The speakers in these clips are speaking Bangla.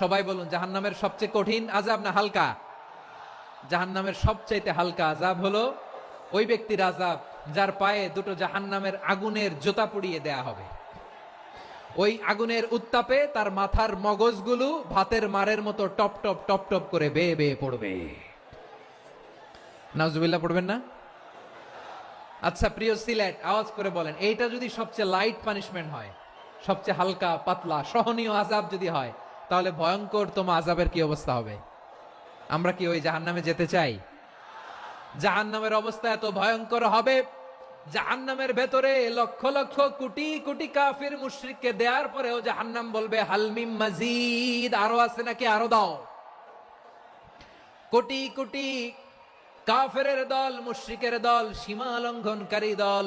সবাই বলুন, জাহান্নামের সবচেয়ে কঠিন আজাব না হালকা? জাহান্নামের সবচাইতে হালকা আজাব হলো ওই ব্যক্তির আজাব যার পায়ে দুটো জাহান্নামের আগুনের জোতা পুড়িয়ে দেয়া হবে। ওই আগুনের উত্তাপে তার মাথার মগজগুলো ভাতের মারের মতো টপ টপ টপ টপ করে বেয়ে বেয়ে পড়বে। নাউজুবিল্লাহ, পড়বেন না? আচ্ছা প্রিয় সিলেট, আওয়াজ করে বলেন, এইটা যদি সবচেয়ে লাইট পানিশমেন্ট হয়, সবচেয়ে হালকা, পাতলা, সহনীয় আজাব যদি হয় তাহলে ভয়ঙ্কর তোমা আজাবের কি অবস্থা হবে? আমরা কি ওই জাহান্নামে যেতে চাই? জাহান্নামের অবস্থা এত ভয়ঙ্কর হবে, জাহান্নামের ভেতরে লক্ষ লক্ষ কোটি কোটি কাফির মুশরিককে দেওয়ার পরেও জাহান্নাম বলবে হালমিম মাজিদ। আরও আছে নাকি? আরও দাও। কোটি কোটি কাফেরের দল, মুশরিকের দল, সীমা লঙ্ঘনকারী দল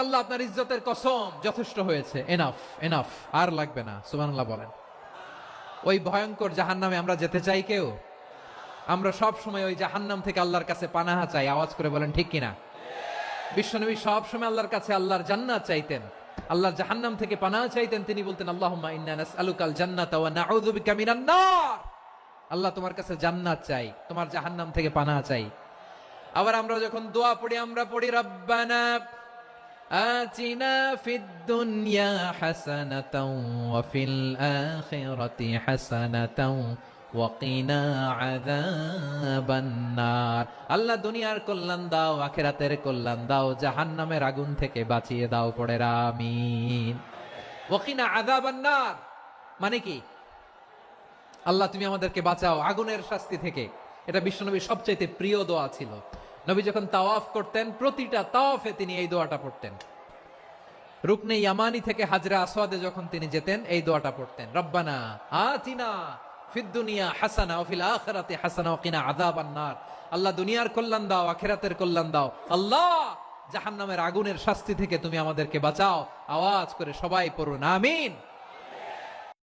আল্লাহ আপনার ইজ্জতের কসম। যথেষ্ট হয়েছে। আর লাগবে না। বলেন। ওই ভয়ঙ্কর জাহান্নামে আমরা যেতে চাই কেউ? আমরা ওই জাহান্নাম থেকে আল্লাহর কাছে পানাহা চাই। আওয়াজ করে বলেন, ঠিক কিনা? বিশ্বনবী সব সময় আল্লাহর কাছে আল্লাহর জান্নাত চাইতেন। আল্লাহর জাহান্নাম থেকে পানাহা চাইতেন। তিনি বলতেন, আল্লাহুম্মা ওয়া আল্লাহ তোমার কাছে জান্নাত চাই। তোমার জাহান্নাম থেকে পানাহা চাই। আবার আমরা যখন দোয়া পড়ি, আমরা পড়ি, রব্বানা ফিদ দুনিয়া আল্লাহ দুনিয়ার কল্যাণ দাও, আখেরাতের কল্যাণ দাও, জাহান্নামের আগুন থেকে বাঁচিয়ে দাও পড়ে আমিন। ওকিনা আদা বান্নার মানে কি? আল্লাহ তুমি আমাদেরকে বাঁচাও, আগুনের শাস্তি থেকে। এটা বিশ্বনবীর সবচাইতে প্রিয় দোয়া ছিল। নবী যখন তাওয়াফ করতেন, প্রতিটা তাওয়াফে তিনি এই দোয়াটা পড়তেন। রুকনে ইয়ামানি থেকে হাজরা আসওয়াদে যখন তিনি যেতেন, এই দোয়াটা পড়তেন। রব্বানা আতিনা ফিদ দুনিয়া হাসানা ও ফিল আখিরাতি হাসানা ওয়া কিনা আযাবান নার। আল্লাহ দুনিয়ার কল্যাণ দাও, আখিরাতের কল্যাণ দাও। আল্লাহ, জাহান্নামের আগুনের শাস্তি থেকে তুমি আমাদেরকে বাঁচাও। আওয়াজ করে সবাই পড়ুন, আমিন।